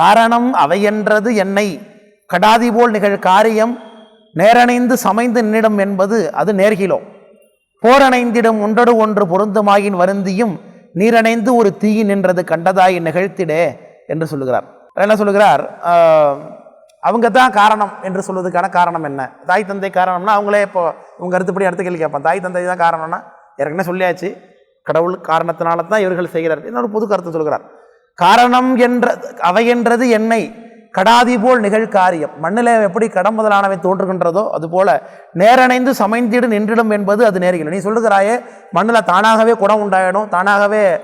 காரணம் அவையென்றது என்னை கடாதி போல் நிகழ் காரியம் நேரணைந்து சமைந்து நின்னிடும் என்பது அது நேர்கிலோ. போரணைந்திடும் ஒன்றடு ஒன்று பொருந்துமாயின் வருந்தியும் நீரணைந்து ஒரு தீயி நின்றது கண்டதாய் நிகழ்த்திடே என்று சொல்லுகிறார். என்ன சொல்லுகிறார்? அவங்க தான் காரணம் என்று சொல்வதற்கான காரணம் என்ன? தாய் தந்தை காரணம்னா அவங்களே இப்போ இவங்க கருத்துப்படி அடுத்த கேள்வி கேட்பான். தாய் தந்தை தான் காரணம்னா ஏற்கனவே சொல்லியாச்சு? கடவுள் காரணத்தினால தான் இவர்கள் செய்கிறார் இன்னொரு புது கருத்தை சொல்கிறார் காரணம் என்ற அவை என்றது என்னை கடாதி போல் நிகழ் காரியம். மண்ணில் எப்படி கடம் முதலானவை தோன்றுகின்றதோ அதுபோல நேரணைந்து சமைந்திடு நின்றிடும் என்பது அது நேரில் நீ சொல்லுகிறாயே மண்ணில் தானாகவே குடம் உண்டாயிடும் தானாகவே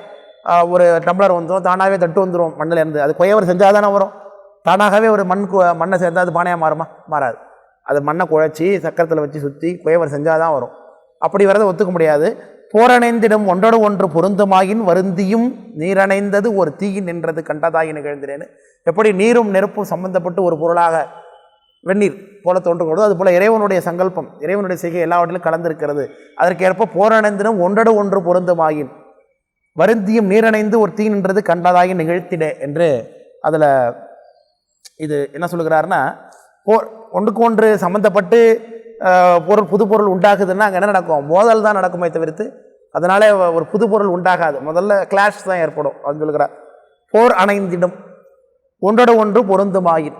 ஒரு டம்ளர் வந்துடும் தானாகவே தட்டு வந்துடும் மண்ணில் இருந்து. அது குயவர் செஞ்சால் தானே வரும். தானாகவே ஒரு மண் கு- மண்ணை சேர்ந்தால் அது பானையாக மாறுமா? மாறாது. அது மண்ணை குழச்சி சக்கரத்தில் வச்சு சுற்றி குயவர் செஞ்சால் தான் வரும். அப்படி வரதை ஒத்துக்க முடியாது. போரணைந்திடும் ஒன்றோடு ஒன்று பொருந்துமாயின் வருந்தியும் நீரணைந்தது ஒரு தீயின் நின்றது கண்டதாகி நிகழ்ந்தினேன்னு எப்படி நீரும் நெருப்பும் சம்பந்தப்பட்டு ஒரு பொருளாக வெந்நீர் போல தோன்றுகிறதோ அதுபோல் இறைவனுடைய சங்கல்பம் இறைவனுடைய செய்கை எல்லாவற்றிலும் கலந்திருக்கிறது. அதற்கேற்ப போரணைந்திடும் ஒன்றோடு ஒன்று பொருந்துமாயின் வருந்தியும் நீரணைந்து ஒரு தீ நின்றது கண்டதாகி நிகழ்த்திட என்று அதில் இது என்ன சொல்லுகிறாருன்னா போர் ஒன்றுக்கு ஒன்று சம்மந்தப்பட்டு பொருள் புது பொருள் உண்டாகுதுன்னா அங்கே என்ன நடக்கும்? மோதல் தான் நடக்குமே தவிர்த்து அதனால் ஒரு புது பொருள் உண்டாகாது. முதல்ல கிளாஷ் தான் ஏற்படும் அப்படின்னு சொல்கிறார் போர் அணைந்திடும் ஒன்றோட ஒன்று பொருந்துமாயின்.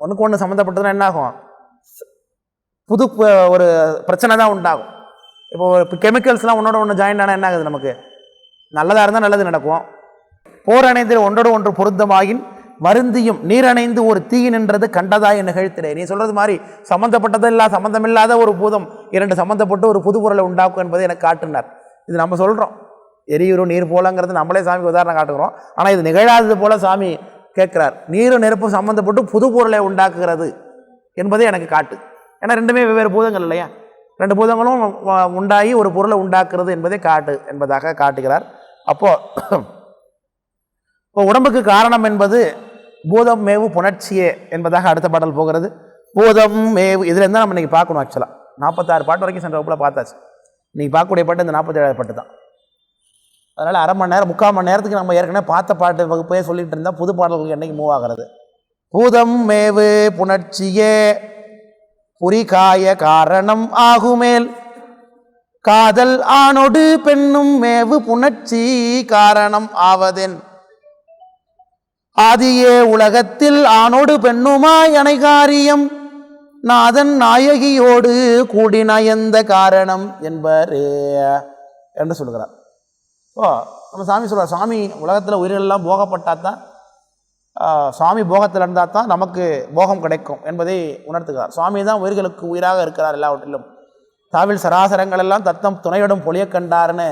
ஒன்றுக்கு ஒன்று சம்மந்தப்பட்டதுன்னா என்ன ஆகும்? புது ஒரு பிரச்சனை தான் உண்டாகும். இப்போ இப்போ கெமிக்கல்ஸ்லாம் ஒன்றோட ஒன்று ஜாயின் ஆனால் என்ன ஆகுது நமக்கு? நல்லதாக இருந்தால் நல்லது நடக்கும். போர் அணைந்தில் ஒன்றோட ஒன்று பொருந்தமாயின் வருந்தியும் நீரணைந்து ஒரு தீ நின்றது கண்டதாய் நிகழ்த்திடே நீ சொல்றது மாதிரி சம்மந்தப்பட்டதில்லா சம்மந்தமில்லாத ஒரு பூதம் இரண்டு சம்மந்தப்பட்டு ஒரு புது பொருளை உண்டாக்கும் என்பதை எனக்கு காட்டினார். இது நம்ம சொல்கிறோம் எரியுரு நீர் போலங்கிறது நம்மளே சாமிக்கு உதாரணம் காட்டுகிறோம். ஆனால் இது நிகழாதது போல சாமி கேட்கிறார். நீரும் நெருப்பும் சம்மந்தப்பட்டு புது பொருளை உண்டாக்குகிறது என்பதை எனக்கு காட்டு. ஏன்னா ரெண்டுமே வெவ்வேறு பூதங்கள் இல்லையா? ரெண்டு பூதங்களும் உண்டாகி ஒரு பொருளை உண்டாக்குறது என்பதை காட்டு என்பதாக காட்டுகிறார். அப்போது இப்போ உடம்புக்கு காரணம் என்பது பூதம் மேவு புணர்ச்சியே என்பதாக அடுத்த பாடல் போகிறது. பூதம் மேவு இதில் இருந்தால் நம்ம இன்றைக்கி பார்க்கணும் ஆக்சுவலாக நாற்பத்தாறு பாட்டு வரைக்கும் சென்ற வகுப்பில் பார்த்தாச்சு. இன்றைக்கி பார்க்கக்கூடிய பாட்டு இந்த நாற்பத்தேழாவது பாட்டு தான். அதனால் அரை மணி நேரம் முக்கால் மணி நேரத்துக்கு நம்ம ஏற்கனவே பார்த்த பாட்டு வகுப்பே சொல்லிகிட்டு இருந்தால் புது பாடல்களுக்கு என்றைக்கு மூவ் ஆகிறது? பூதம் மேவு புணர்ச்சியே புரிகாய காரணம் ஆகுமேல். காதல் ஆணொடு பெண்ணும் மேவு புணர்ச்சி காரணம் ஆவதென். ஆதியே உலகத்தில் ஆணோடு பெண்ணுமாய் அணைகாரியம். நாதன் நாயகியோடு கூடி நயந்த காரணம் என்பரே என்று சொல்கிறார். ஓ நம்ம சாமி சொல்கிறார் சாமி உலகத்தில் உயிரெல்லாம் போகப்பட்டால் தான் சுவாமி போகத்தில் இருந்தால் தான் நமக்கு போகம் கிடைக்கும் என்பதை உணர்த்துகிறார். சுவாமி தான் உயிர்களுக்கு உயிராக இருக்கிறார் எல்லாவற்றிலும். தாவில் சராசரங்கள் எல்லாம் தத்தம் துணையோடும் பொழிய கண்டார்னு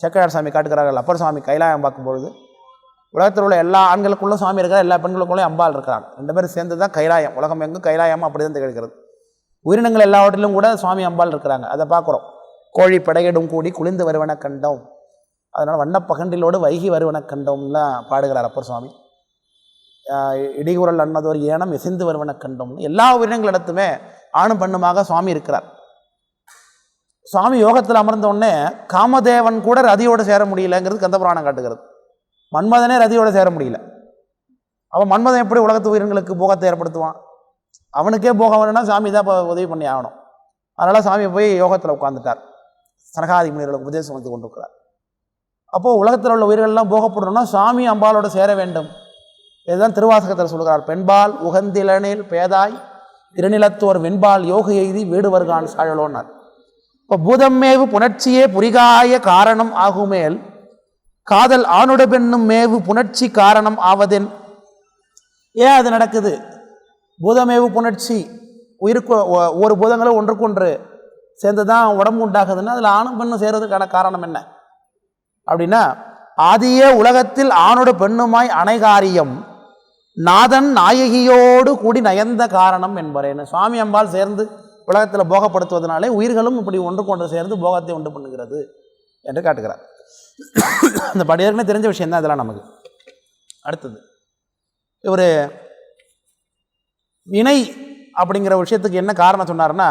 சேக்கரார் சாமி காட்டுகிறார்கள். அப்பர் சுவாமி கைலாயம் பார்க்கும்பொழுது உலகத்தில் உள்ள எல்லா ஆண்களுக்குள்ளும் சுவாமி இருக்கிறார் எல்லா பெண்களுக்குள்ளேயும் அம்பாள் இருக்கிறாங்க ரெண்டு பேரும் சேர்ந்து தான் கைலாயம். உலகம் எங்கும் கைலாயம் அப்படி தான் திகழ்கிறது. உயிரினங்கள் எல்லாவற்றிலும் கூட சுவாமி அம்பாள் இருக்கிறாங்க. அதை பார்க்குறோம். கோழி படையிடும் கூடி குளிர்ந்து வருவன கண்டோம். அதனால் வண்ணப்பகண்டிலோடு வைகி வருவன கண்டோம்லாம் பாடுகிறார் அப்பர் சுவாமி. இடிகுரல் அன்னதோர் ஏனம் இசைந்து வருவன கண்டோம்னு. எல்லா உயிரினங்களிடத்துமே ஆணும் பெண்ணுமாக சுவாமி இருக்கிறார். சுவாமி யோகத்தில் அமர்ந்த உடனே காமதேவன் கூட ரதியோடு சேர முடியலங்கிறது கந்தபுராணம் காட்டுகிறது. மன்மதனே ரதியோட சேர முடியல. அவன் மன்மதன் எப்படி உலகத்து உயிரினங்களுக்கு போகத்தை ஏற்படுத்துவான்? அவனுக்கே போகம் வேணும்னா சாமி தான் இப்போ உதவி பண்ணி ஆகணும். அதனால் சாமி போய் யோகத்தில் உட்காந்துட்டார் சனகாதி முனிவர்களுக்கு உபதேசம் வந்து கொண்டிருக்கிறார். அப்போது உலகத்தில் உள்ள உயிர்கள்லாம் போகப்படணும்னா சாமி அம்பாளோட சேர வேண்டும். இதுதான் திருவாசகத்தில் சொல்கிறார் பெண்பால் உகந்திலனில் பேதாய் திருநிலத்தோர் வெண்பால் யோக எய்தி வீடு வருகான் சாழலோன்னார். இப்போ பூதம்மேவு புணர்ச்சியே புரிகாய காரணம் ஆகுமேல் காதல் ஆணுட பெண்ணும் மேவு புணர்ச்சி காரணம் ஆவதென். ஏன் அது நடக்குது? பூதமேவு புணர்ச்சி உயிருக்கு ஒ- ஒரு பூதங்களும் ஒன்றுக்கொன்று சேர்ந்து தான் உடம்பு உண்டாகுதுன்னா அதில் ஆணும் பெண்ணும் சேர்றதுக்கான காரணம் என்ன? அப்படின்னா ஆதியே உலகத்தில் ஆணோட பெண்ணுமாய் அணைகாரியம் நாதன் நாயகியோடு கூடி நயந்த காரணம் என்பரேன்னு சுவாமி அம்பாள் சேர்ந்து உலகத்தில் போகப்படுத்துவதனாலே உயிர்களும் இப்படி ஒன்று கொண்டு சேர்ந்து போகத்தை உண்டு பண்ணுகிறது என்று காட்டுகிறார். அந்த படி ஏற்கனவே தெரிஞ்ச விஷயம் தான் இதெல்லாம் நமக்கு. அடுத்தது இவர் வினை அப்படிங்கிற விஷயத்துக்கு என்ன காரணம் சொன்னார்னா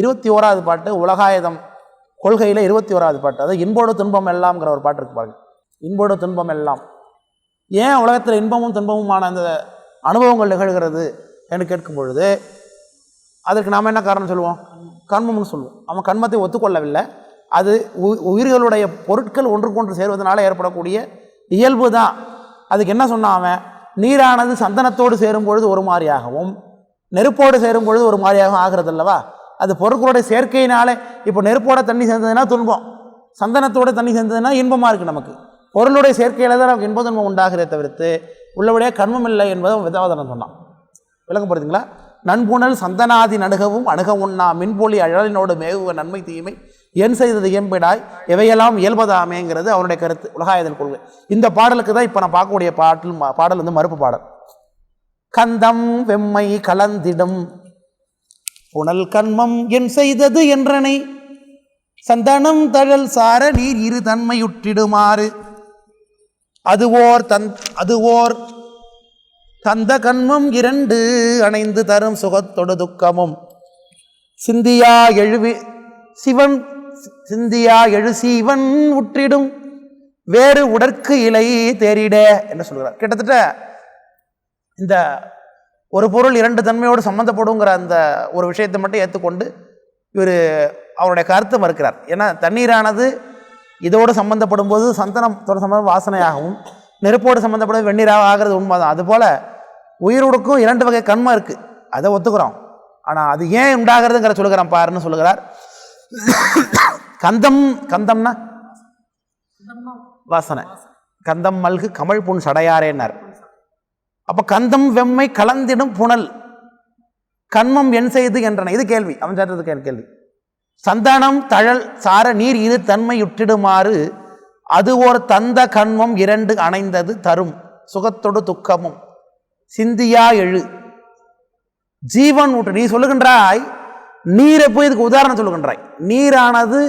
இருபத்தி ஓராவது பாட்டு உலகாயுதம் கொள்கையில் இருபத்தி ஓராவது பாட்டு அதாவது இன்போடு துன்பம் எல்லாம்ங்கிற ஒரு பாட்டு இருக்கு பாருங்க. இன்போடு துன்பம் எல்லாம். ஏன் உலகத்தில் இன்பமும் துன்பமுமான அந்த அனுபவங்கள் நிகழ்கிறது என்று கேட்கும் பொழுது அதற்கு நாம் என்ன காரணம் சொல்லுவோம்? கண்மம்னு சொல்லுவோம். அவன் கண்மத்தை ஒத்துக்கொள்ளவில்லை. அது உ- உயிர்களுடைய பொருட்கள் ஒன்றுக்கொன்று சேர்வதனால ஏற்படக்கூடிய இயல்பு தான். அதுக்கு என்ன சொன்னான் அவன்? நீரானது சந்தனத்தோடு சேரும் பொழுது ஒரு மாதிரியாகவும் நெருப்போடு சேரும் பொழுது ஒரு மாதிரியாகவும் ஆகிறது அல்லவா அது பொருட்களுடைய சேர்க்கையினாலே இப்போ நெருப்போட தண்ணி சேர்ந்ததுன்னா துன்பம். சந்தனத்தோட தண்ணி சேர்ந்ததுன்னா இன்பமாக இருக்குது நமக்கு. பொருளுடைய சேர்க்கையில் தான் நமக்கு இன்ப துன்பம் உண்டாகிறே தவிர்த்து உள்ளபடியே கண்மம் இல்லை என்பதை விதாவதனம் சொன்னான். விளக்கப்படுதுங்களா நண்புணல் சந்தனாதி நடுகவும் அணுக உண்ணா மின்பொலி அழலினோடு மேகுவ நன்மை தீமை என் செய்தது எம்பிடாய் எவையெல்லாம் இயல்பதாமேங்கிறது அவருடைய கருத்து. உலகாயதன் கொள்கை. இந்த பாடலுக்கு தான் இப்போ நான் பார்க்கக்கூடிய பாட்டில் பாடல் வந்து மறுப்பு பாடல். கந்தம் வெம்மை கலந்திடும். புனல் கண்மம் என் செய்தது என்றனை. சந்தனம் தழல் சார நீர் இரு தன்மையுற்றிடுமாறு. அதுவோர் தன் அதுவோர் தந்த கண்மம் இரண்டு அணைந்து தரும் சுகத்தொடு துக்கமும். சிந்தியா எழுவி சிவன் சிந்தியா எழுசி இவன் உற்றிடும். வேறு உடற்கு இலை தேறிட என்று சொல்கிறார்? கிட்டத்தட்ட இந்த ஒரு பொருள் இரண்டு தன்மையோடு சம்மந்தப்படுங்கிற அந்த ஒரு விஷயத்தை மட்டும் ஏற்றுக்கொண்டு இவர் அவருடைய கருத்தை மறுக்கிறார். ஏன்னா தண்ணீரானது இதோடு சம்மந்தப்படும் போது சந்தனத்தோட சம்பந்தம் வாசனையாகவும் நெருப்போடு சம்மந்தப்படும் வெந்நீராக ஆகிறது உண்மைதான். அதுபோல் உயிரோடுக்கும் இரண்டு வகை கண்மை இருக்குது அதை ஒத்துக்கிறோம். ஆனால் அது ஏன் உண்டாகிறதுங்கிற சொல்லுகிறான் பாருன்னு சொல்லுகிறார். கந்தம் கந்தம்னா வாசனை. கந்தம் மல்கு கமல் புண் சடையாரேன்னார் அப்போ கந்தம் வெம்மை கலந்திடும் புனல். கண்மம் என் செய்து என்றன. இது கேள்வி. அவன் கே- கேள்வி. சந்தானம் தழல் சார நீர் இரு தன்மையுற்றிடுமாறு அது ஓர் தந்த கண்மம் இரண்டு அணைந்தது தரும். சுகத்தொடு துக்கமும். சிந்தியா எழு. ஜீவன் ஊற்று. நீ சொல்லுகின்றாய் நீரை போய் இதுக்கு உதாரணம் சொல்லுகின்றாய். நீரானது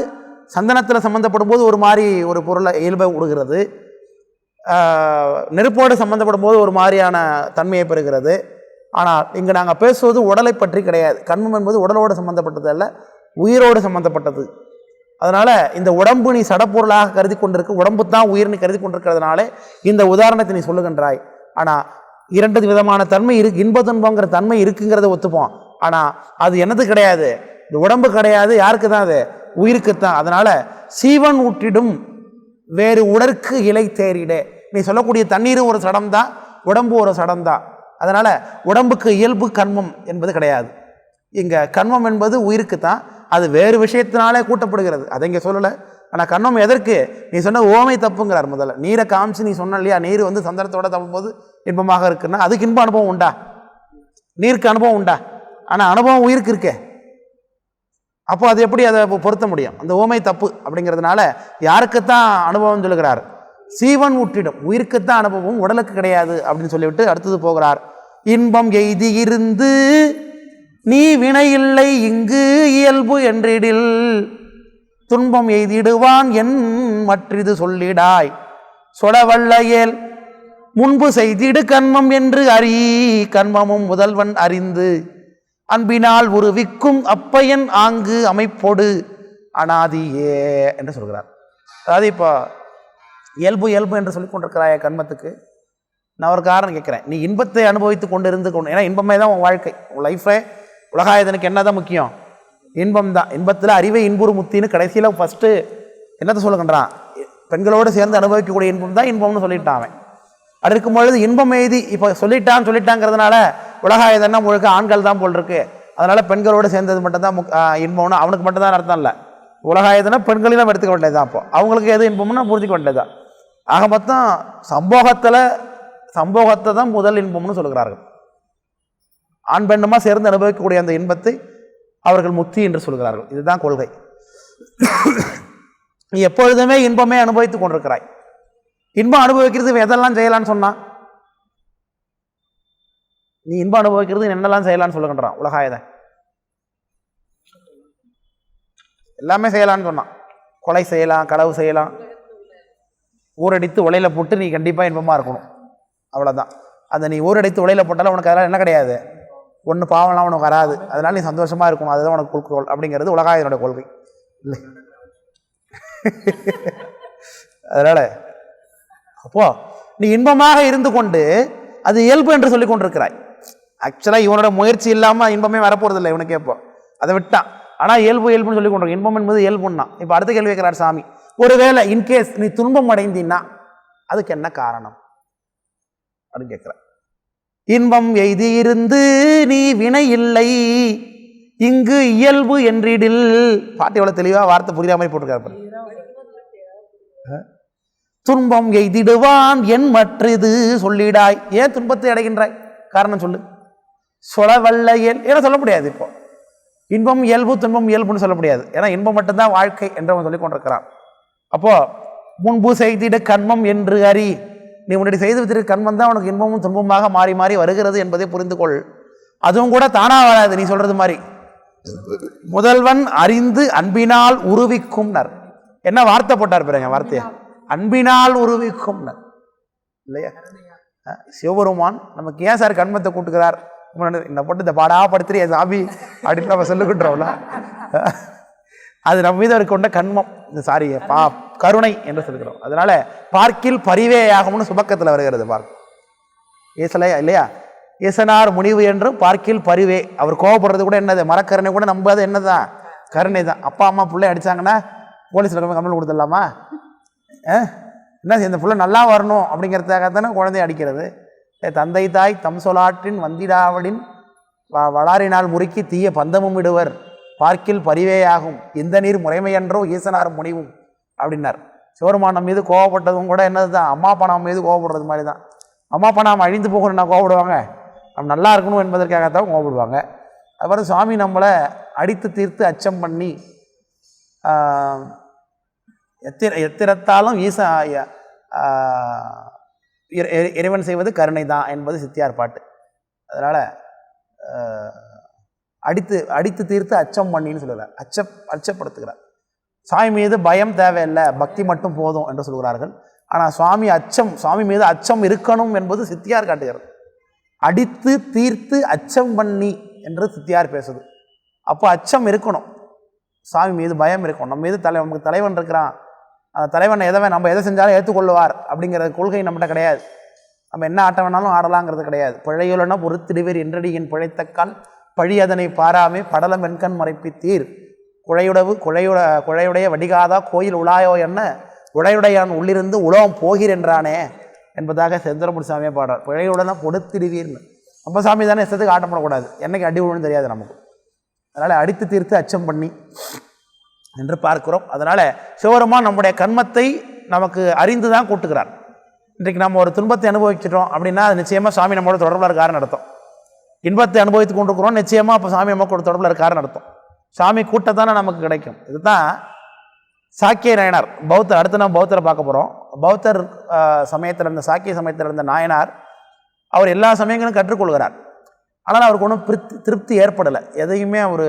சந்தனத்தில் சம்மந்தப்படும் போது ஒரு மாதிரி ஒரு பொருளை இயல்பை விடுகிறது நெருப்போடு சம்மந்தப்படும் போது ஒரு மாதிரியான தன்மையை பெறுகிறது. ஆனால் இங்கே நாங்கள் பேசுவது உடலை பற்றி கிடையாது. கண்மம் என்பது உடலோடு சம்மந்தப்பட்டது அல்ல உயிரோடு சம்மந்தப்பட்டது அதனால் இந்த உடம்பு நீ சடப்பொருளாக கருதி கொண்டிருக்க உடம்பு தான் உயிர்னு கருதி கொண்டிருக்கிறதுனாலே இந்த உதாரணத்தை நீ சொல்லுகின்றாய். ஆனால் இரண்டு விதமான தன்மை இருக்கு இன்ப துன்பங்கிற தன்மை இருக்குங்கிறத ஒத்துப்போம். ஆனால் அது என்னது கிடையாது. இந்த உடம்பு கிடையாது யாருக்கு தான் அது? உயிருக்கு தான் அதனால் சீவன் ஊற்றிடும் வேறு உடற்கு இலை தேறிட. நீ சொல்லக்கூடிய தண்ணீரும் ஒரு சடம் தான் உடம்பு ஒரு சடம் தான் அதனால் உடம்புக்கு இயல்பு கண்மம் என்பது கிடையாது. இங்கே கண்மம் என்பது உயிருக்கு தான் அது வேறு விஷயத்தினாலே கூட்டப்படுகிறது. அதை இங்கே சொல்லலை. ஆனால் கண்மம் எதற்கு? நீ சொன்ன ஓமை தப்புங்கிறார் முதல்ல. நீரை காமிச்சு நீ சொன்ன இல்லையா? நீர் வந்து சந்தனத்தோட தப்பும்போது இன்பமாக இருக்குன்னா அதுக்கு இன்ப அனுபவம் உண்டா? நீருக்கு அனுபவம் உண்டா? ஆனால் அனுபவம் உயிருக்கு இருக்கே. அப்போ அது எப்படி அதை பொருத்த முடியும்? அந்த ஓமை தப்பு அப்படிங்கிறதுனால யாருக்குத்தான் அனுபவம் சொல்லுகிறார்? சீவன் ஊற்றிடும் உயிருக்குத்தான் அனுபவம் உடலுக்கு கிடையாது அப்படின்னு சொல்லிவிட்டு அடுத்தது போகிறார். இன்பம் எய்தி இருந்து நீ வினையில்லை இங்கு இயல்பு என்றிடில். துன்பம் எய்திடுவான் என் மற்றிது சொல்லிடாய். சொடவல்லையேல் முன்பு செய்திடு கண்மம் என்று அறி கண்மமும் முதல்வன் அறிந்து. அன்பினால் உருவிக்கும் அப்பையன் ஆங்கு அமைப்பொடு அனாதியே என்று சொல்கிறார். அதாவது இப்போ இயல்பு இயல்பு என்று சொல்லிக் கொண்டிருக்கிறாய கண்மத்துக்கு. நான் ஒரு காரணம் கேட்குறேன். நீ இன்பத்தை அனுபவித்து கொண்டு இருந்து கொண்டு ஏன்னா இன்பமே தான் உன் வாழ்க்கை. உன் லைஃபே உலகாயதனுக்கு என்ன தான் முக்கியம்? இன்பம் தான். இன்பத்தில் அறிவை இன்புறு முத்தின்னு கடைசியில் ஃபஸ்ட்டு என்னத்தை சொல்லுகின்றான்? பெண்களோடு சேர்ந்து அனுபவிக்கக்கூடிய இன்பம் தான் இன்பம்னு சொல்லிட்டான் அவன். அப்படி இருக்கும் பொழுது இன்பம் எழுதி இப்போ சொல்லிட்டான் சொல்லிட்டாங்கிறதுனால உலகாயுதம்னா முழுக்க ஆண்கள் தான் போல் இருக்கு அதனால் பெண்களோடு சேர்ந்தது மட்டும்தான் முக் இன்பம்னு அவனுக்கு மட்டும்தான் அர்த்தம் இல்லை. உலகாயுதம்னா பெண்களையும் நம்ம எடுத்துக்க வேண்டியது தான் அப்போ. அவங்களுக்கு எது இன்பம்னா புரிஞ்சுக்க வேண்டியது தான் ஆக மொத்தம் சம்போகத்தில் சம்போகத்தை தான் முதல் இன்பம்னு சொல்கிறார்கள் ஆண் பெண்ணுமா சேர்ந்து அனுபவிக்கக்கூடிய அந்த இன்பத்தை அவர்கள் முக்தி என்று சொல்கிறார்கள் இதுதான் கொள்கை. நீ எப்பொழுதுமே இன்பமே அனுபவித்துக் கொண்டிருக்கிறாய். இன்பம் அனுபவிக்கிறது எதெல்லாம் செய்யலாம்னு சொன்னான்? நீ இன்பம் அனுபவிக்கிறது என்னெல்லாம் செய்யலாம்னு சொல்லுகின்றான் உலகாயதன் எல்லாமே செய்யலாம்னு சொன்னான். கொலை செய்யலாம் களவு செய்யலாம். ஊரடித்து உலையில போட்டு நீ கண்டிப்பாக இன்பமாக இருக்கணும். அவ்வளோதான் அந்த நீ ஊரடித்து உலையில போட்டாலும் உனக்கு அதெல்லாம் என்ன கிடையாது. ஒன்று பாவம்லாம் உனக்கு வராது. அதனால நீ சந்தோஷமாக இருக்கணும். அதுதான் உனக்கு குறிக்கோள் அப்படிங்கிறது உலகாயதனோட கொள்கை. இல்லை அதனால் அப்போ நீ இன்பமாக இருந்து கொண்டு அது இயல்பு என்று சொல்லி கொண்டிருக்கிறாய். ஆக்சுவலாக இவனோட முயற்சி இல்லாமல் இன்பமே வரப்போறதில்லை இவனுக்கு கேட்போம் அதை விட்டான். ஆனால் இயல்பு இயல்புன்னு சொல்லி கொண்டு இன்பம் என்பது இயல்புன்னா இப்போ அடுத்த கேள்வி கேட்கிறார் சாமி. ஒருவேளை இன்கேஸ் நீ துன்பம் அடைந்தின்னா அதுக்கு என்ன காரணம்? அப்படின்னு கேட்குற இன்பம் எய்தியிருந்து நீ வினை இல்லை. இங்கு இயல்பு என்றிடில். பாட்டு எவ்வளோ தெளிவாக வார்த்தை புரியாத மாதிரி போட்டிருக்காரு துன்பம் எய்திடுவான் என் மற்றது சொல்லிடாய். ஏன் துன்பத்தை அடைகின்றாய்? காரணம் சொல்லு. சொலவல்ல இயல் ஏன்னா சொல்ல முடியாது இப்போ. இன்பம் இயல்பு துன்பம் இயல்புன்னு சொல்ல முடியாது. ஏன்னா இன்பம் மட்டும்தான் வாழ்க்கை என்று சொல்லி கொண்டிருக்கிறான். அப்போது முன்பு செய்திட கண்மம் என்று அறி. நீ முன்னாடி செய்து வைத்திருக்க கண்மம் தான் உனக்கு இன்பமும் துன்பமாக மாறி மாறி வருகிறது என்பதை புரிந்து கொள். அதுவும் கூட தானாக வராது நீ சொல்கிறது மாதிரி. முதல்வன் அறிந்து அன்பினால் உருவிக்கும்னர். என்ன வார்த்தை போட்டார் பாருங்க வார்த்தையா. அன்பினால் உருவிக்கும்னர். இல்லையா? சிவபெருமான் நமக்கு ஏன் சார் கண்மத்தை கூட்டுகிறார்? இந்த போட்டு இந்த பாடா படுத்துறிய சாமி அப்படின்னு நம்ம சொல்லுகின்றோம்ல. அது நம்ம மீது இருக்க கொண்ட கண்மம். இந்த சாரி பா கருணை என்று சொல்கிறோம் அதனால பார்க்கில் பரிவேயாகும்னு சுபக்கத்தில் வருகிறது பார்க்க ஏசலையா இல்லையா? ஏசனார் முனிவு என்றும் பார்க்கில் பரிவே. அவர் கோவப்படுறது கூட என்னது? மரக்கருணை கூட நம்பாது என்னதான் கருணை தான். அப்பா அம்மா பிள்ளை அடிச்சாங்கன்னா போலீஸில் கம்ப்ளைண்ட் கொடுத்துடலாமா? என்ன இந்த பிள்ளை நல்லா வரணும் அப்படிங்கிறதுக்காக தானே குழந்தைய அடிக்கிறது? தந்தை தாய் தம் சொலாற்றின் வந்திடாவளின் வ- வளாரினால் முறுக்கி தீய பந்தமும் இடுவர். பார்க்கில் பரிவேயாகும். இந்த நீர் முறைமையன்றோ ஈசனார் முனிவும் அப்படின்னார். சிவருமானம் மீது கோவப்பட்டதும் கூட என்னது தான் அம்மா அப்பா நம்ம மீது கோவப்படுறது மாதிரி தான் அம்மா அப்பா நாம் அழிந்து போகணும்னா கோவப்படுவாங்க? நம்ம நல்லா இருக்கணும் என்பதற்காகத்தான் கோவப்படுவாங்க. அப்புறம் சுவாமி நம்மளை அடித்து தீர்த்து அச்சம் பண்ணி எத்திர எத்திரத்தாலும் ஈச இறைவன் செய்வது கருணை தான் என்பது சித்தியார் பாட்டு. அதனால் அடித்து அடித்து தீர்த்து அச்சம் பண்ணின்னு சொல்லுகிறார் அச்ச அச்சப்படுத்துகிறார். சாமி மீது பயம் தேவையில்லை. பக்தி மட்டும் போதும் என்று சொல்கிறார்கள். ஆனால் சுவாமி அச்சம் சுவாமி மீது அச்சம் இருக்கணும் என்பது சித்தியார் காட்டுகிறது. அடித்து தீர்த்து அச்சம் பண்ணி என்று சித்தியார் பேசுது. அப்போ அச்சம் இருக்கணும். சாமி மீது பயம் இருக்கணும். நம்ம மீது தலை நமக்கு தலைவன் இருக்கிறான். தலைவன் எதவை நம்ம எதை செஞ்சாலும் ஏற்றுக்கொள்வார் அப்படிங்கிற கொள்கை நம்மகிட்ட கிடையாது. நம்ம என்ன ஆட்டம் வேணாலும் ஆடலாங்கிறது கிடையாது. பிழையுலன பொறுத்திடுவீர் என்றடியின் பிழைத்தக்கால் பழி அதனை பாராமே படலம் வெண்கண் மறைப்பித்தீர். குழையுடவு குழையுட குழையுடைய வடிகாதா கோயில் உலாயோ என்ன? உழையுடையான் உள்ளிருந்து உலகம் போகிறென்றானே என்பதாக செந்தரமுடி சாமியை பாடுறார். பிழையுடன பொடுத்திடுவீர்னு. நம்ம சாமி தானே இஷ்டத்துக்கு ஆட்டம் போடக்கூடாது. என்னைக்கு அடி விழுன்னு தெரியாது நமக்கு. அதனால் அடித்து தீர்த்து அச்சம் பண்ணி என்று பார்க்கிறோம். அதனால் சிவபெருமான் நம்முடைய கர்மத்தை நமக்கு அறிந்து தான் கூட்டுகிறார். இன்றைக்கு நம்ம ஒரு துன்பத்தை அனுபவிச்சிட்டோம் அப்படின்னா அது நிச்சயமாக சாமி நம்மளோட தொடர்பில் இருக்காருன்னு நடத்தும் இன்பத்தை அனுபவித்து கொண்டிருக்கிறோம் நிச்சயமாக அப்போ சாமி நம்ம கூட தொடர்பில் இருக்காருன்னு நடத்தும் சாமி கூட்டத்தானே நமக்கு கிடைக்கும். இதுதான் சாக்கிய நாயனார் பௌத்தர் அடுத்து நம்ம பௌத்தரை பார்க்க போகிறோம் பௌத்தர் சமயத்தில் இருந்த சாக்கிய சமயத்தில் இருந்த நாயனார் அவர் எல்லா சமயங்களும் கற்றுக்கொள்கிறார். ஆனால் அவருக்கு ஒன்றும் திருப்தி திருப்தி ஏற்படலை. எதையுமே அவர்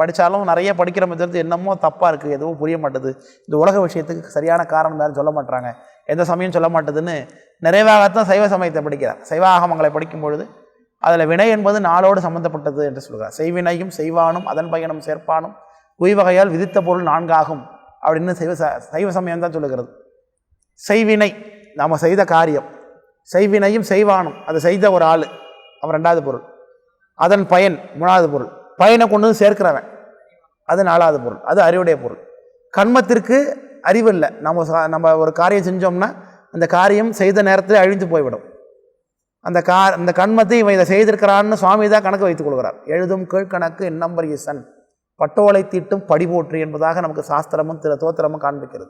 படித்தாலும் நிறைய படிக்கிற மாதிரி என்னமோ தப்பாக இருக்குது எதுவும் புரிய மாட்டேது. இந்த உலக விஷயத்துக்கு சரியான காரணம் யாரும் சொல்ல மாட்டாங்க எந்த சமயம் சொல்ல மாட்டுதுன்னு நிறைவாகத்தான் சைவ சமயத்தை படிக்கிறார் சைவ ஆகமங்களை படிக்கும் பொழுது அதில் வினை என்பது நாளோடு சம்மந்தப்பட்டது என்று சொல்கிறார் செய்வினையும் செய்வானும் அதன் பயனும் சேர்ப்பானும் உய்வகையால் விதித்த பொருள் நான்காகும் அப்படின்னு சைவ ச சைவ சமயம் தான் சொல்லுகிறது. செய்வினை நாம் செய்த காரியம். செய்வினையும் செய்வானும் அதை செய்த ஒரு ஆள். அவன் ரெண்டாவது பொருள். அதன் பயன் மூணாவது பொருள். பயனை கொண்டு வந்து சேர்க்கிறவன். அது நாலாவது பொருள். அது அறிவுடைய பொருள். கண்மத்திற்கு அறிவு இல்லை. நம்ம சா- நம்ம ஒரு காரியம் செஞ்சோம்னா அந்த காரியம் செய்த நேரத்தில் அழிந்து போய்விடும். அந்த கா அந்த கண்மத்தை இவன் இதை செய்திருக்கிறான்னு சுவாமி தான் கணக்கு வைத்துக் கொள்கிறார். எழுதும் கீழ்கணக்கு எண்ணம்பர் ஈசன் பட்டோலை தீட்டும் படிபோற்று என்பதாக நமக்கு சாஸ்திரமும் திரு தோத்திரமும் காண்பிக்கிறது.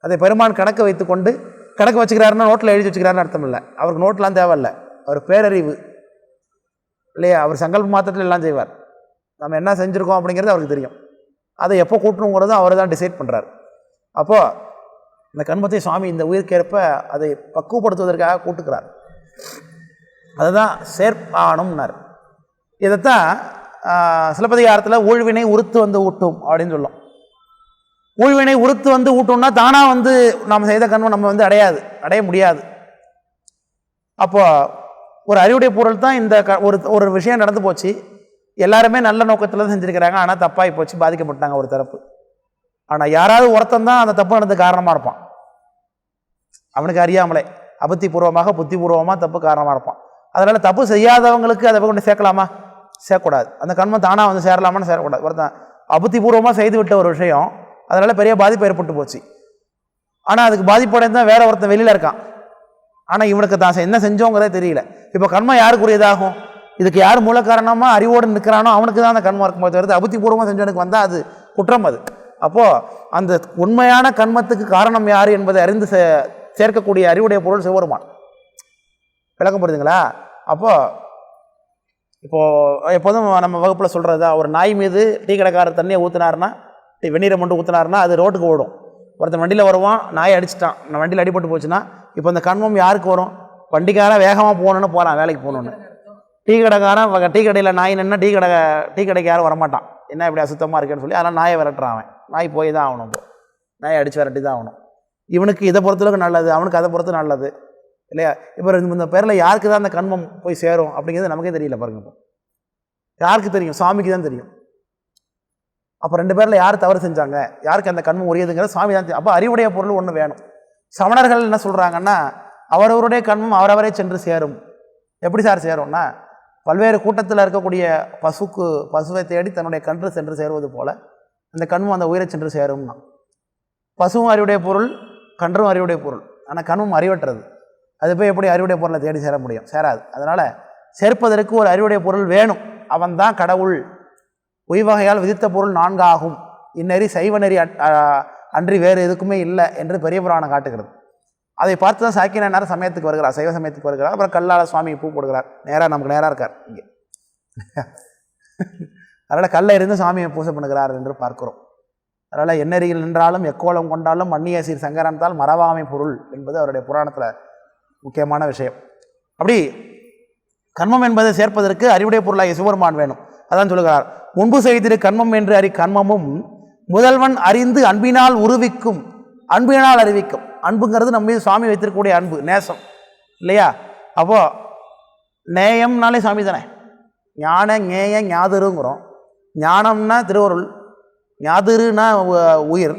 அதை பெருமான் கணக்கு வைத்துக்கொண்டு கணக்கு வச்சுக்கிறாருன்னா நோட்டில் எழுதி வச்சுக்கிறாருன்னு அர்த்தம் இல்லை. அவருக்கு நோட்லாம் தேவையில்லை. அவர் பேரறிவு. இல்லையா? அவர் சங்கல்ப மாத்திரத்தில் எல்லாம் செய்வார். நம்ம என்ன செஞ்சுருக்கோம் அப்படிங்கிறது அவருக்கு தெரியும். அதை எப்போ கூட்டணுங்கிறதும் அவர் தான் டிசைட் பண்ணுறார் அப்போது இந்த கண்மத்தை சுவாமி இந்த உயிர்க்கேற்ப அதை பக்குவப்படுத்துவதற்காக கூட்டுக்கிறார். அதுதான் சேர்ப்பானும்னார். இதைத்தான் சிலப்பதிகாரத்தில் ஊழ்வினை உறுத்து வந்து ஊட்டும் அப்படின்னு சொல்லும். ஊழ்வினை உறுத்து வந்து ஊட்டும்னா தானாக வந்து நாம் செய்த கண்மம் நம்ம வந்து அடையாது அடைய முடியாது. அப்போது ஒரு அறிவுடைய பொருள் தான் இந்த க ஒரு ஒரு விஷயம் நடந்து போச்சு. எல்லாருமே நல்ல நோக்கத்தில் தான் செஞ்சுருக்கிறாங்க. ஆனால் தப்பாகி போச்சு பாதிக்கப்பட்டாங்க ஒரு தரப்பு. ஆனால் யாராவது ஒருத்தன் தான் அந்த தப்பு நடந்த காரணமாக இருப்பான். அவனுக்கு அறியாமலே அபத்திபூர்வமாக புத்திபூர்வமாக தப்பு காரணமாக இருப்பான். அதனால் தப்பு செய்யாதவங்களுக்கு அதை கொண்டு சேர்க்கலாமா? சேர்க்கக்கூடாது. அந்த கண்மம் தானாக வந்து சேரலாமான்னு சேரக்கூடாது. ஒருத்தன் அபத்திபூர்வமாக செய்து விட்ட ஒரு விஷயம் அதனால் பெரிய பாதிப்பு ஏற்பட்டு போச்சு. ஆனால் அதுக்கு பாதிப்படைந்து தான் வேற ஒருத்தன் வெளியில் இருக்கான். ஆனால் இவனுக்கு தான் என்ன செஞ்சோங்கிறதே தெரியல. இப்போ கண்மம் யாருக்குரியதாகும்? இதுக்கு யார் மூல காரணமாக அறிவோடு நிற்கிறானோ அவனுக்கு தான் அந்த கண்மம் இருக்கும்போது தவிர்த்து அபுத்திபூர்வமாக செஞ்சவனுக்கு வந்தால் அது குற்றம் அது. அப்போது அந்த உண்மையான கண்மத்துக்கு காரணம் யார் என்பதை அறிந்து சே சேர்க்கக்கூடிய அறிவுடைய பொருள் சிவருமான் விளக்கம் புரியுதுங்களா? அப்போது இப்போது எப்போதும் நம்ம வகுப்பில் சொல்கிறதா ஒரு நாய் மீது டீ கடைக்காரர் தண்ணியை ஊற்றுனாருன்னா டீ வெந்நீரை மட்டும் ஊற்றினாருன்னா அது ரோட்டுக்கு ஓடும். ஒருத்தன் வண்டியில் வருவான் நாயை அடிச்சிட்டான். நான் வண்டியில் அடிபட்டு போச்சுன்னா இப்போ இந்த கண்மம் யாருக்கு வரும்? வண்டிக்காரன் வேகமாக போகணுன்னு போகிறான் வேலைக்கு போகணுன்னு டீ கடைக்காரன் வ- டீ கடையில் நாய் நின்று டீ கடை டீ கடைக்கு யாரும் வரமாட்டான். என்ன இப்படி அசுத்தமாக இருக்குன்னு சொல்லி அதனால் நாயை விரட்டுறான் அவன். நாய் போய் தான் ஆகணும் இப்போ. நாயை அடித்து விரட்டி தான் ஆகணும். இவனுக்கு இதை பொறுத்தளவுக்கு நல்லது அவனுக்கு அதை பொறுத்து நல்லது. இல்லையா? இப்போ இந்த- பேரில் யாருக்கு தான் அந்த கண்மம் போய் சேரும் அப்படிங்கிறது நமக்கே தெரியல பாருங்க இப்போ. யாருக்கு தெரியும்? சாமிக்கு தான் தெரியும். அப்போ ரெண்டு பேரில் யார் தவறு செஞ்சாங்க? யாருக்கு அந்த கண்மம் உரியதுங்கிறது சாமி தான் தெரியும். அப்போ அறிவுடைய பொருள் ஒன்று வேணும். சமணர்கள் என்ன சொல்கிறாங்கன்னா அவரவருடைய கண்மம் அவரவரே சென்று சேரும். எப்படி சார் சேரும்னா பல்வேறு கூட்டத்தில் இருக்கக்கூடிய பசுக்கு பசுவை தேடி தன்னுடைய கன்று சென்று சேருவது போல அந்த கண்ணும் அந்த உயிரை சென்று சேரும்னா பசுவும் அறிவுடைய பொருள் கன்றும் அறிவுடைய பொருள். ஆனால் கண்ணும் அறிவற்றது. அது போய் எப்படி அறிவுடைய பொருளை தேடி சேர முடியும்? சேராது. அதனால் சேர்ப்பதற்கு ஒரு அறிவுடைய பொருள் வேணும். அவன் தான் கடவுள். உய்வகையால் விதித்த பொருள் நான்காகும். இந்நெறி சைவ நெறி அ- அன்றி வேறு எதுக்குமே இல்லை என்று பெரிய புராணம் காட்டுகிறது. அதை பார்த்து தான் சாக்கியனார் சமயத்துக்கு வருகிறார் சைவ சமயத்துக்கு வருகிறார். அப்புறம் கல்லால சுவாமி பூ போடுகிறார். நேராக நமக்கு நேராக இருக்கார். இங்கே. அதனால் கல்லை இருந்து சாமியை பூஜை பண்ணுகிறார் என்று பார்க்கிறோம். அதனால் எண்ணெறியில் நின்றாலும் எக்கோலம் கொண்டாலும் மன்னிய சீர் சங்கரன்தால் பொருள் என்பது அவருடைய புராணத்தில் முக்கியமான விஷயம். அப்படி கண்மம் என்பதை சேர்ப்பதற்கு அறிவுடைய பொருளாகிய சிவபெருமான் வேணும். அதான் சொல்லுகிறார் முன்பு செய்திரு கண்மம் என்று அறி கண்மமும் முதல்வன் அறிந்து அன்பினால் உருவிக்கும் அன்பினால் அறிவிக்கும். அன்புங்கிறது நம்ம மீது சுவாமி வைத்திருக்கக்கூடிய அன்பு நேசம். இல்லையா? அப்போ நேயம்னாலே சாமி தானே? ஞான ஞேய ஞாதிருங்கிறோம். ஞானம்னா திருவருள் ஞாதிருனா உயிர்.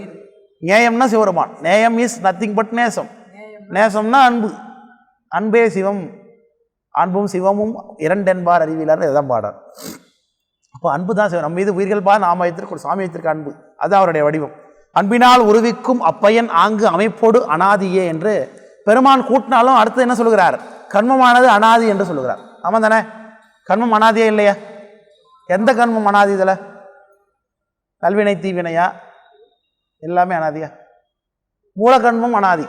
ஞேயம்னா சிவருமான் நேயம் இஸ் நத்திங் பட் நேசம். நேசம்னா அன்பு. அன்பே சிவம். அன்பும் சிவமும் இரண்டென்பார் அறிவியலார் இதான் பாடார் அப்போ அன்பு தான் சிவம். நம்ம மீது உயிர்கள் பா நாம் வைத்திருக்க ஒரு சாமி வைத்திருக்க அன்பு. அது அவருடைய வடிவம். அன்பினால் உருவிக்கும் அப்பையன் ஆங்கு அமைப்போடு அனாதியே என்று பெருமான் கூட்டினாலும் அடுத்து என்ன சொல்லுகிறார்? கண்மமானது அனாதி என்று சொல்லுகிறார். ஆமாம் தானே? கண்மம் அனாதியே இல்லையா? எந்த கண்மம் அனாதி இதில்? கல்வினை தீவினையா? எல்லாமே அனாதியா. மூலக்கண்மம் அனாதி.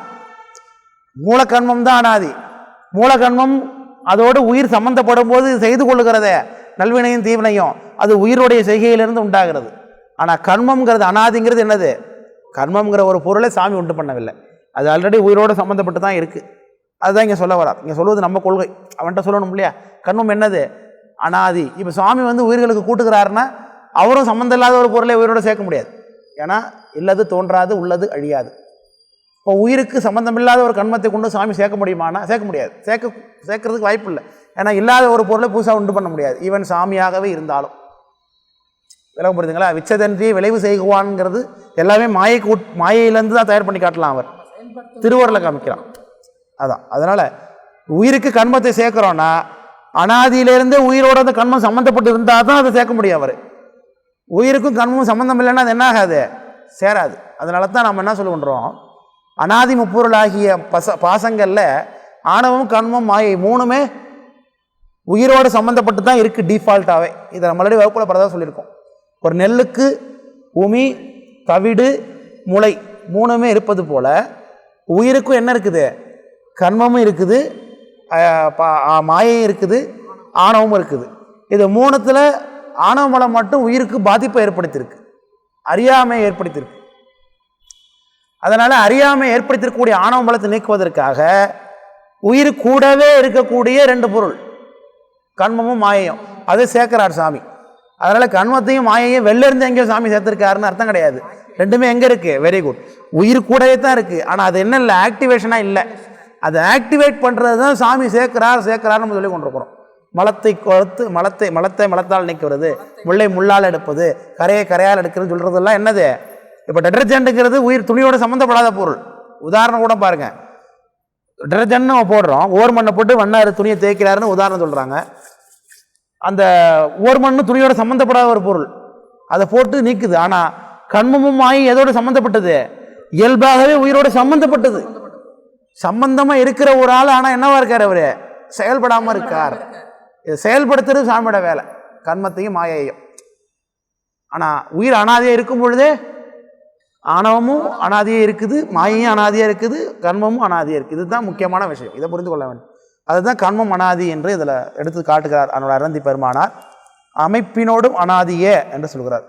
மூலக்கண்மம் தான் அனாதி. மூலக்கண்மம் அதோடு உயிர் சம்பந்தப்படும் போது செய்து கொள்ளுகிறதே. நல்வினையும் தீவினையும் அது உயிருடைய செய்கையிலிருந்து உண்டாகிறது. ஆனால் கர்மம்ங்கிறது அனாதிங்கிறது என்னது? கர்மம்ங்கிற ஒரு பொருளை சாமி உண்டு பண்ணவில்லை. அது ஆல்ரெடி உயிரோடு சம்மந்தப்பட்டு தான் இருக்குது அதுதான் இங்கே சொல்ல வரார். இங்கே சொல்வது நம்ம கொள்கை. அவன்கிட்ட சொல்லணும் இல்லையா? கர்மம் என்னது? அனாதி. இப்போ சுவாமி வந்து உயிர்களுக்கு கூட்டுகிறாருன்னா அவரும் சம்மந்தம் இல்லாத ஒரு பொருளை உயிரோட சேர்க்க முடியாது. ஏன்னா இல்லது தோன்றாது உள்ளது அழியாது. இப்போ உயிருக்கு சம்மந்தமில்லாத ஒரு கண்மத்தை கொண்டு சாமி சேர்க்க முடியுமானா? சேர்க்க முடியாது. சேர்க்க சேர்க்கறதுக்கு வாய்ப்பு இல்லை. ஏன்னா இல்லாத ஒரு பொருளை புதுசாக உண்டு பண்ண முடியாது. ஈவன் சாமியாகவே இருந்தாலும். விளக்கம் புரியுதுங்களா விச்சதன்றி விளைவு செய்குவான்ங்கிறது எல்லாமே மாயைக்கு உட் மாயையிலேருந்து தான் தயார் பண்ணி காட்டலாம் அவர். திருவரில் காமிக்கிறான். அதான். அதனால் உயிருக்கு கண்மத்தை சேர்க்குறோன்னா அனாதியிலேருந்தே உயிரோட அந்த கண்மம் சம்மந்தப்பட்டு இருந்தால் தான் அதை சேர்க்க முடியும் அவர். உயிருக்கும் கண்மமும் சம்மந்தம் இல்லைன்னா அது என்ன ஆகாது சேராது. அதனால தான் நம்ம என்ன சொல்லுகின்றோம் அனாதி முப்பொருளாகிய பச பாசங்களில் ஆணவம் கண்மம் மாயை மூணுமே உயிரோடு சம்மந்தப்பட்டு தான் இருக்குது டிஃபால்ட்டாகவே இதை நம்மளுடைய வகுப்பில் பரதாக சொல்லியிருக்கோம். ஒரு நெல்லுக்கு உமி தவிடு முளை மூணுமே இருப்பது போல் உயிருக்கும் என்ன இருக்குது? கர்மமும் இருக்குது பா- மாயையும் இருக்குது ஆணவமும் இருக்குது. இது மூணுத்தில் ஆணவ மலம் மட்டும் உயிருக்கு பாதிப்பை ஏற்படுத்தியிருக்கு. அறியாமையை ஏற்படுத்தியிருக்கு. அதனால் அறியாமை ஏற்படுத்தியிருக்கக்கூடிய ஆணவ மலத்தை நீக்குவதற்காக உயிர் கூடவே இருக்கக்கூடிய ரெண்டு பொருள் கண்மமும் மாயையும். அது சேர்க்கிறார் சாமி. அதனால் கண்மத்தையும் மாயையும் வெளில இருந்து எங்கேயோ சாமி சேர்த்துருக்காருன்னு அர்த்தம் கிடையாது. ரெண்டுமே எங்கே இருக்குது வெரி குட் உயிர் கூடவே தான் இருக்குது ஆனால் அது என்ன இல்லை? ஆக்டிவேஷனாக இல்லை. அதை ஆக்டிவேட் பண்ணுறது தான் சாமி சேர்க்கிறார் சேர்க்கிறார் நம்ம சொல்லி கொண்டிருக்கிறோம். மலத்தை கொளத்து மலத்தை மலத்தை மலத்தால் நிற்கிறது முல்லை முள்ளால் எடுப்பது கரையை கரையால் எடுக்கிறதுன்னு சொல்கிறதெல்லாம் என்னது? இப்போ டெட்டர்ஜென்ட்டுங்கிறது உயிர் துணியோட சம்மந்தப்படாத பொருள். உதாரணம் கூட பாருங்கள் டிடர்ஜென்ட் நம்ம போடுறோம். ஓர் மண்ணை போட்டு வண்ணார் துணியை தேய்க்கிறாருன்னு உதாரணம் சொல்கிறாங்க அந்த ஓர் மண்ணு துணியோட சம்மந்தப்படாத ஒரு பொருள். அதை போட்டு நீக்குது. ஆனால் கண்மமும் ஆகி எதோட சம்மந்தப்பட்டது இயல்பாகவே உயிரோட சம்மந்தப்பட்டது சம்பந்தமாக இருக்கிற ஒரு ஆள் ஆனால் என்னவா இருக்கார் அவர்? செயல்படாமல் இருக்கார். இதை செயல்படுத்துறது சாமியோட வேலை. கண்மத்தையும் மாயையும் ஆனால் உயிர் அனாதையாக இருக்கும் பொழுதே ஆணவமும் அனாதியாக இருக்குது மாயையும் அனாதியாக இருக்குது கர்மமும் அனாதியாக இருக்குது. இதுதான் முக்கியமான விஷயம். இதை புரிந்து கொள்ள வேண்டும். அதுதான் கர்மம் அனாதி என்று இதில் எடுத்து காட்டுகிறார் அவனோட அரந்தி பெருமானார். அமைப்பினோடும் அனாதியே என்று சொல்கிறார்.